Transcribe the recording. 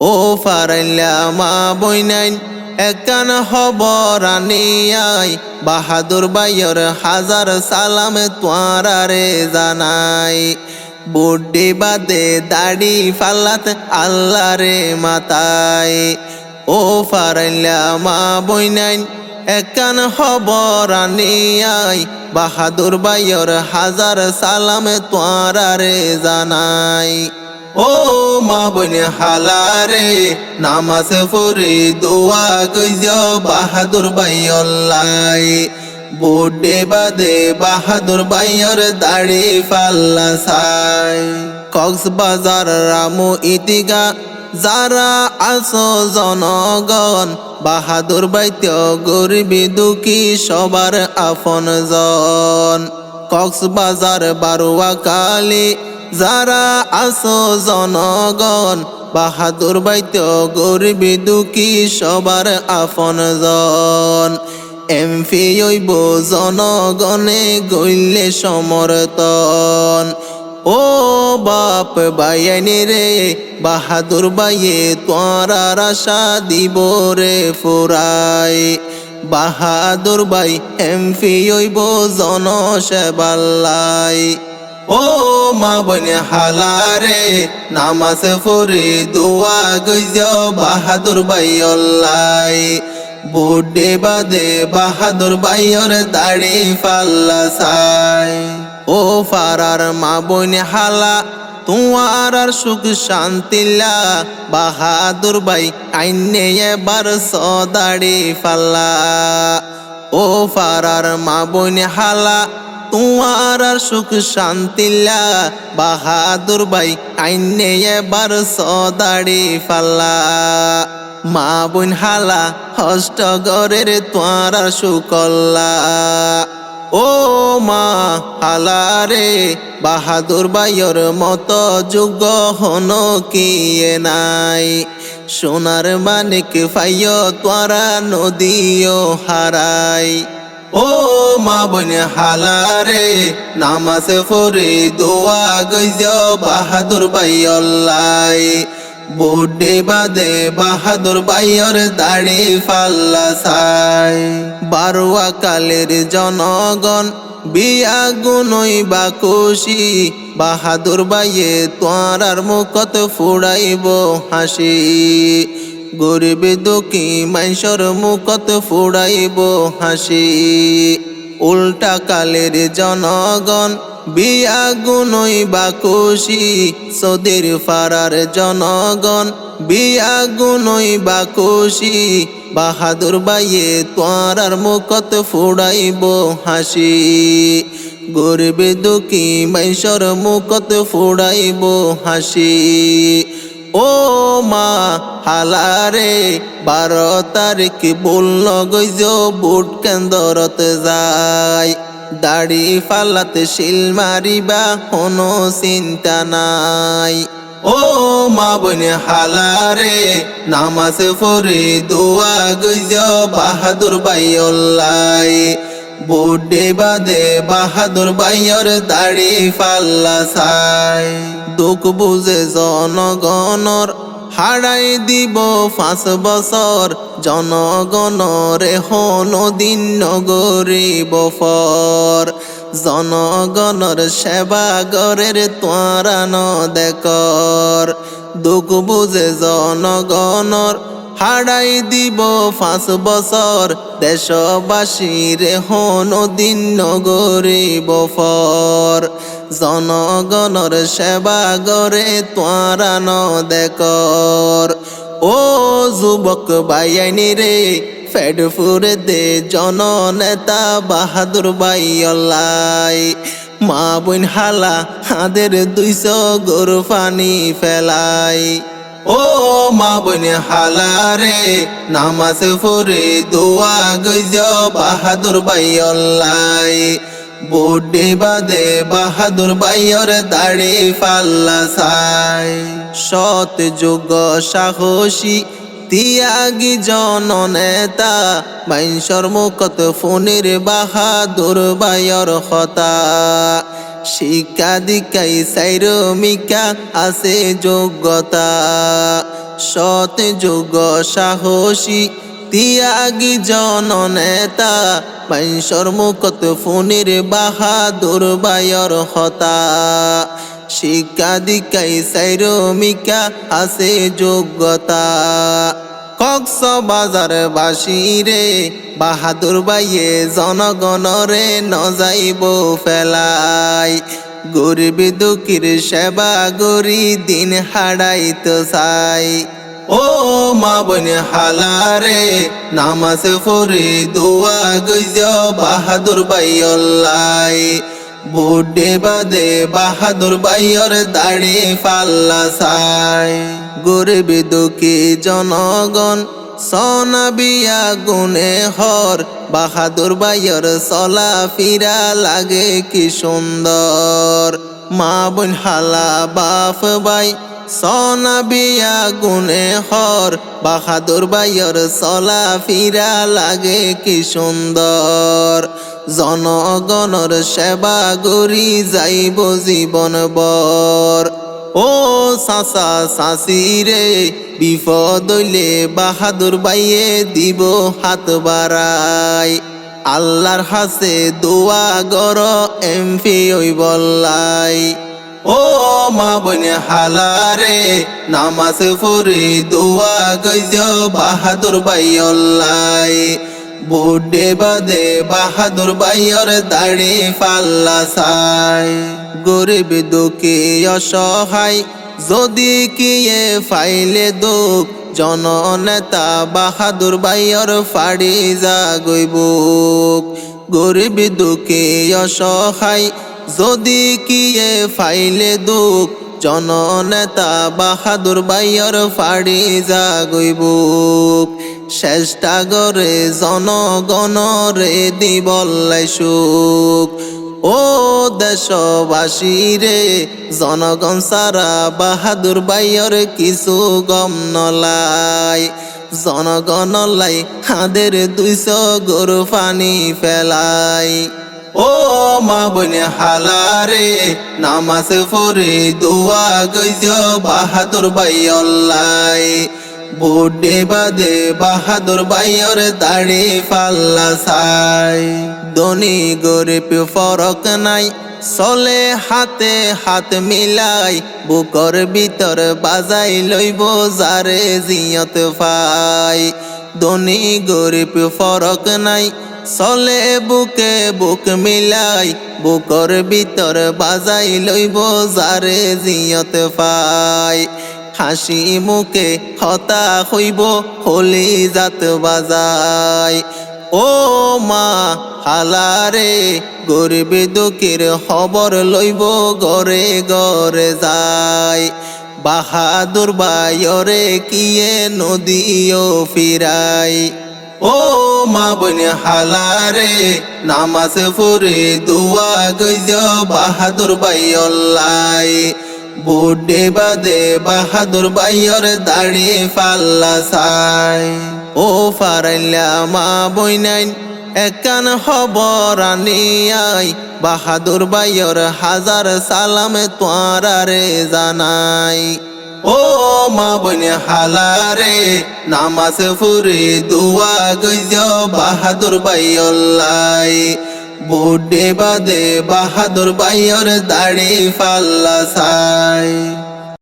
ও ফারাইলা, মা বইনাইন একান হবর আনিয়াই, বাহাদুর বাইয়র হাজার সালাম তোয়ারারে জানাই। বুড্ডি বাদে দাড়ি ফাল্লাত আল্লাহ রে মাতাই। ও ফারাইলা, মা বইনাইন একান হবর আনিয়াই, বাহাদুর বাইয়র হাজার সালাম তোয়ারারে জানাই। ও মা বনে হালারে, নামাজ পড়ে দোয়া গইজ বাহাদুর বাইল্লাই বুড্ডে বাদে বাহাদুর বাইয়র দাড়ি ফাল্লা সাই কক্সবাজার রামু ইতিগা, যারা আছো জনগণ, বাহাদুর বাইত গরিবি দুঃখী, সবার আপন জন কক্সবাজার বারুয়া কালী যারা আছো জনগণ, বাহাদুর বাইত গরিবি দুঃখী সবার আপন জন। এমপি হইব জনগণে গইলে সমর্থন। ও বাপ বাইয়ানি রে, বাহাদুর বাইয়ে তোয়ার আশা দিব রে ফুরাই। বাহাদুর বাই এমপি হইব জনসেবাল্লাই। ও মা বনে হালারে নামাজ ফুরি দোয়া গইজ বাহাদুর বাই অল্লাই বুড্ডে বাদে বাহাদুর বাইয়র দাড়ি ফাল্লা সাই ও ফারার মা বনে হালা তোমার আর সুখ শান্তিলা বাহাদুর বাই আইনে এবার সদাড়ি ফাল্লা ও ফারার মা বনে হালা তোমার আর সুখ শান্তিলা বাহাদুর বাই আইনে এবার সদাড়ি ফাল্লা মা বোন হালা হষ্ট গরের তোমার সুকল্লা। ও মা হালা রে, বাহাদুর বাইয়র মতো যোগ্য হন কি নাই। সোনার মানিক ফাইয় তোরা নদীও হারাই। ও মা বোন হালারে, নামাজ পড়ে দোয়া গইজ বাহাদুর বাইল্লাই বুড্ডে বাদে বাহাদুর বাইয়র দাড়ি ফাল্লা সাই বারুয়া কালের জনগণ বিয়া গুনই বা খুশি, বাহাদুর বাইয়ে তোয়ার মুখত ফুড়াইব হাসি। গরিব দুঃখী মাইসর মুখত ফুড়াইব হাসি। উল্টা কালের জনগণ বিয়া গুনই বা খুশি। সদের ফারার জনগণ বিয়া গুনই বা খুশি। বাহাদুর বাইয়ে তোয়ার মুখত ফুড়াইব হাসি। গরিব দুঃখী মাইসর মুখত ফুড়াইব হাসি। ও মা, হালারে বারো তারিখ বলল, গইজ বুট কেন্দ্রত যায় দাড়ি ফালাতে শিল মারিবা, কোনো চিন্তা নাই। ও মা বনে, হালারে নামাজ পড়ে দোয়া গইজ, বাহাদুর বাইল্লাই বুড্ডে বাদে বাহাদুর বাইয়র দাড়ি ফাল্লা সাই দুঃখ বুঝে জনগণর হারাই দিব পাঁচ বছর। জনগণরে হন দিন নগরিব ফর। জনগণর সেবা গরের তোয়ারা ন দেখর দুঃখ বুঝে জনগণর হারাই দিব পাঁচ বছর। দেশবাসীর হন দিন নগরিব ফর জনগণর সেবা গরে তোয়ারা ন দেখর ও যুবক বাইয়ানি রে ফেডফুরে দে জননেতা বাহাদুর বাইল্লাই মা বোন হালা হাদের দুইশো গরু পানি ফেলাই। ও মা বনে হালারে, নামাজ পড়ে দোয়া গইজ বাহাদুর বাইল্লাই বুড্ডে বাদে বাহাদুর বাইয়র দাড়ি ফাল্লা সাই সৎ যোগ সাহসী, তিয়াগি জননেতা বাইশর মুখত ফোনের বাহাদুর বাইয়র হতা শিক্ষা দীক্ষাই সাইরমিকা আছে যোগ্যতা। সৎ যুগ সাহসী, তিয়াগী জননেতা বাইশর মুকত ফোনের বাহাদুর বায়র হতা। শিক্ষা দীক্ষাই সাইরমিকা আছে যোগ্যতা। কক্স বাজার বাসিরে বাহাদুর বাইয়ে জনগণরে নজাইব ফেলাই। গরিব দুঃখীর সেবা গরি দিন হারাইতে চাই। ও মা বন হালারে নামাজ ফরে দোয়া গজ বাহাদুর বাইল্লাই বুডে বাদে বাহাদুর বাইয়র দাড়ি ফাল্লা সাই গরিব দুঃখী জনগণ সনাবিয়া গুনে হর। বাহাদুর বাইয়র চলা ফিরা লাগে কি সুন্দর। মা বোন হালা বাফ বাই সনাবিয়া গুনে হর। বাহাদুর বাইয়র চলা ফিরা লাগে কি সুন্দর। জনগণর সেবা গরি যাইব জীবন বর ও সাসা সাসি রে বিপদ বাহাদুর বাইয়ে দিব হাত বাড়াই আল্লাহর হাসে দোয়া গর এমপি ওই বল্লাই। ও মা বনে হালারে নামাজ ফুরি দোয়া গজ বাহাদুর বাইল্লাই বুডে বাদে বাহাদুর বাইয়র দাড়ি ফাল্লা সাই গরিব দুঃখী অসহায়, যদি কিয়ে ফাইলে দুঃখ, জননেতা বাহাদুর বাইয়র ফাড়ি যা গইবুক গরিব দুঃখী অসহায়, যদি কিয়ে ফাইলে দুঃখ, জননেতা বাহাদুর বাইয়র ফাড়ি যা গইবুক চেষ্টা করে জনগণ রে দিবল্লাই সুখ। ও দেশবাসী রে, জনগণ সারা বাহাদুর বাইয়র কিছু গম নলাই। জনগণ লাই হাদের দুইশো গরু পানি ফেলাই। ও মা বনে হালারে নামাজ ফরে দোয়া গইজ বাহাদুর বাইল্লাই বুডে বাদে বাহাদুর বাইয়র দাড়ি ফাল্লা সাই দনি গরিব ফরক নাই, চলে হাতে হাত মিলাই, বুকর ভিতর বাজাই লইব যারে জিয়ত পাই দনি গরিব ফরক নাই, চলে বুকে বুক মিলাই, বুকর ভিতর বাজাই লইব যারে জিয়ত পাই হাসি মুখে হতা হইব হলি জাত বাজাই ও মা, হালারে গরিব দুঃখের খবর লইব গরে গরে যায়। বাহাদুর বাইরে কিয়ে নদীও ফিরাই ও মা বন হালারে নামাজ ফুরে দুয়া গজ বাহাদুর বাইল্লাই বুডে বাদে বাহাদুর বাইয়র দাড়ি ফাল্লা সাই ও ফারাইলা মা বইনাইন, একান খবর আনিয়াই। বাহাদুর বাইয়র হাজার সালাম তোয়ারারে জানাই। ও মা বনে হালারে, নামাজ ফুরে দুয়া গজ বাহাদুর বাইল্লাই বুডে বাদে বাহাদুর বাইয়র দাড়ি ফাল্লা সাই